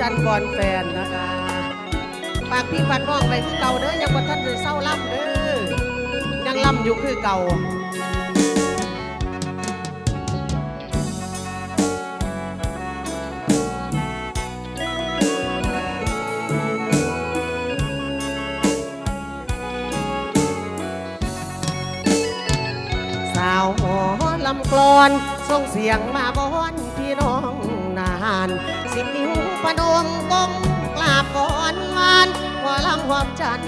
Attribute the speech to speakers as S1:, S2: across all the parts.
S1: จันก่อนแฟนนะคะฝากพี่ฝากน้องไปคือเก่าเด้อยังบ่ทันจะเศร้าล่ำเด้อยังล่ำอยู่คือเก่าสาวหมอลำกลอนส่งเสียงมาบอนพี่น้องนาน สิบนิ้ว พนมก้มกราบก่อนวานว่าลำความจัน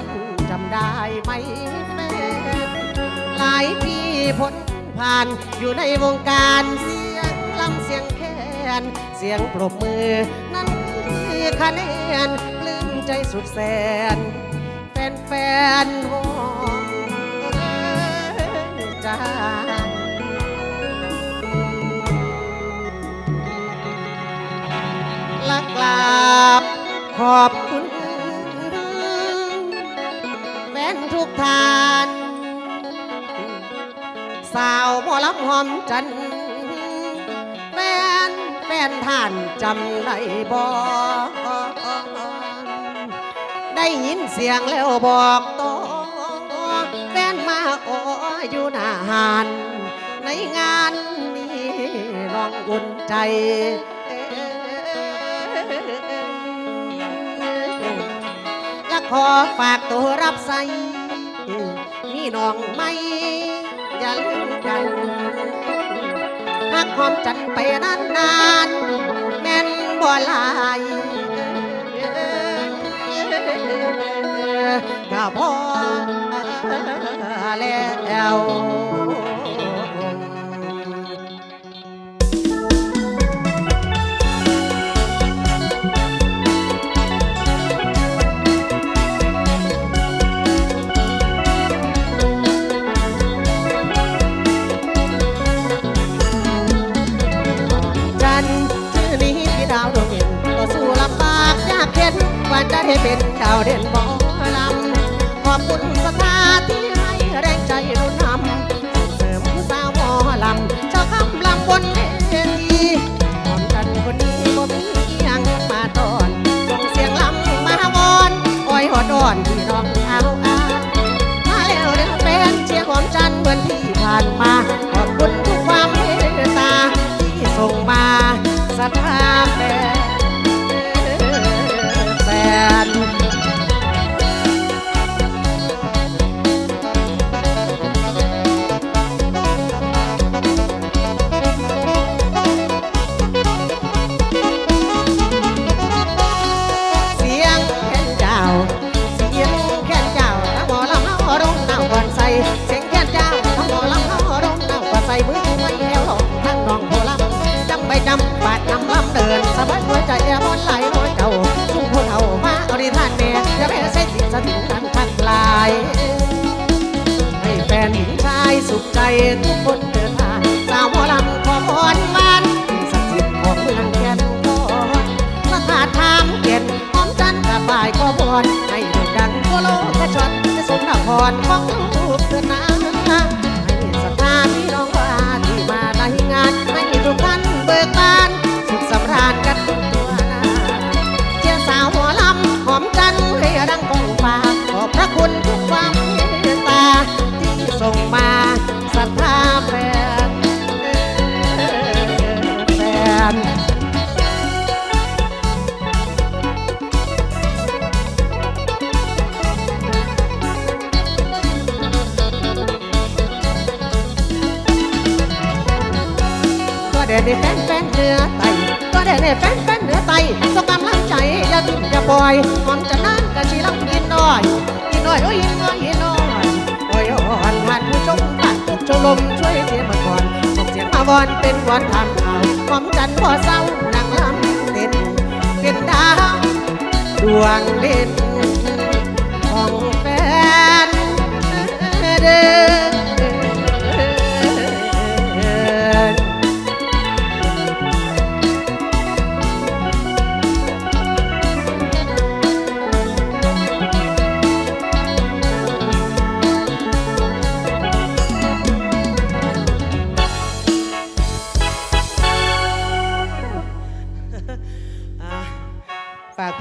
S1: จำได้ไหมแฟนหลายปีพ้นผ่านอยู่ในวงการเสียงลำเสียงแคนเสียงปรบมือ นั่นคือคะแนนปลื้มใจสุดแสน แฟนๆวงจา ขอบคุณแฟนทุกท่าน สาวหมอลำหอมจันแฟนแฟนท่านจำได้บ่ได้ยินเสียงแล้วบอกต่อแฟนมาโออยู่หน้าหานในงานนี้น้องอุ่นใจ ขอฝากตัวรับใส่มีน้องไม่อย่าลืมกันหากหอมจันไปนานนานๆแม่นบ่หลายก็พอ กว่าจะได้เป็นดาวเด่นหมอลำขอบคุณสถาที่ให้แรงใจรุ่นนำเสริมสาวหมอลำเจ้าคำลำบนเวทีหอมจันทร์คนนี้บ่มีหยังมาตอนส่งเสียงลำมาวอนอ้อยหอดอ่อนพี่น้องเอาอามาแล้วเด้อแฟนเชียร์ของจันทร์เหมือนที่ผ่านมาขอบคุณทุกความเมตตาที่ส่งมา สุขใจทุกคนเดินทางสาวหมอลำขอพรบ้านสักดิ์สิทธิ์ของเมืองแก่นคอยสถานทามเก่นหอมจันทร์กับบ่ายขอพรให้โด่งดังทั่วโลกกระชอนจะสมนครของลูกเถิดนะให้ศรัทธาพี่น้องว่าที่มาในงานให้ทุกท่านเบิกบานสุขสำราญกันทุกตัวหน้าเชียร์สาวหัวลำหอมจันทร์ให้ดังกองฟ้าขอบพระคุณทุกความเมตตาที่ส่งมา ก็เดินในแฟนแฟนเหนือไตก็เดินในแฟนแฟนเหนือไตส่งกำลังใจอย่าทิ้งอย่าปล่อยหอมจะนั่นกะชีลำกินน้อยกินน้อยโอ้ยกินน้อยกินน้อยโอ้ยอ่อนผ่านผู้ชมผ่านทุกชมลมช่วยเทียมาก่อนส่งเสียงมาวอนเป็นวันทางข่าวหอมจันทร์พอเศร้านั่งลำเต้นเป็นดาวดวงเด่น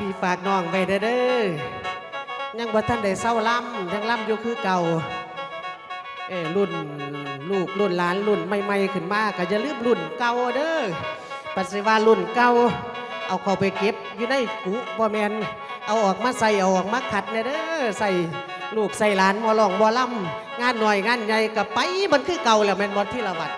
S1: พี่ฝากน้องไว้เด้อเด้อยังบ่ทันได้เศร้าล่ำยังล่ำอยู่คือเก่าเอ้รุ่นลูกรุ่นหลานรุ่นใหม่ๆขึ้นมาก็อย่าลืมรุ่นเก่าเด้อปัสสิว่ารุ่นเก่าเอาเข้าไปเก็บอยู่ในกุบ่แมนเอาออกมาใส่เอาออกมาขัดเนี่ยเด้อใส่ลูกใส่หลานบ่ร้องบ่ล่ำงานหน่อยงานใหญ่ก็ไปมันคือเก่าแล้วแมนบ่ที่ละวัด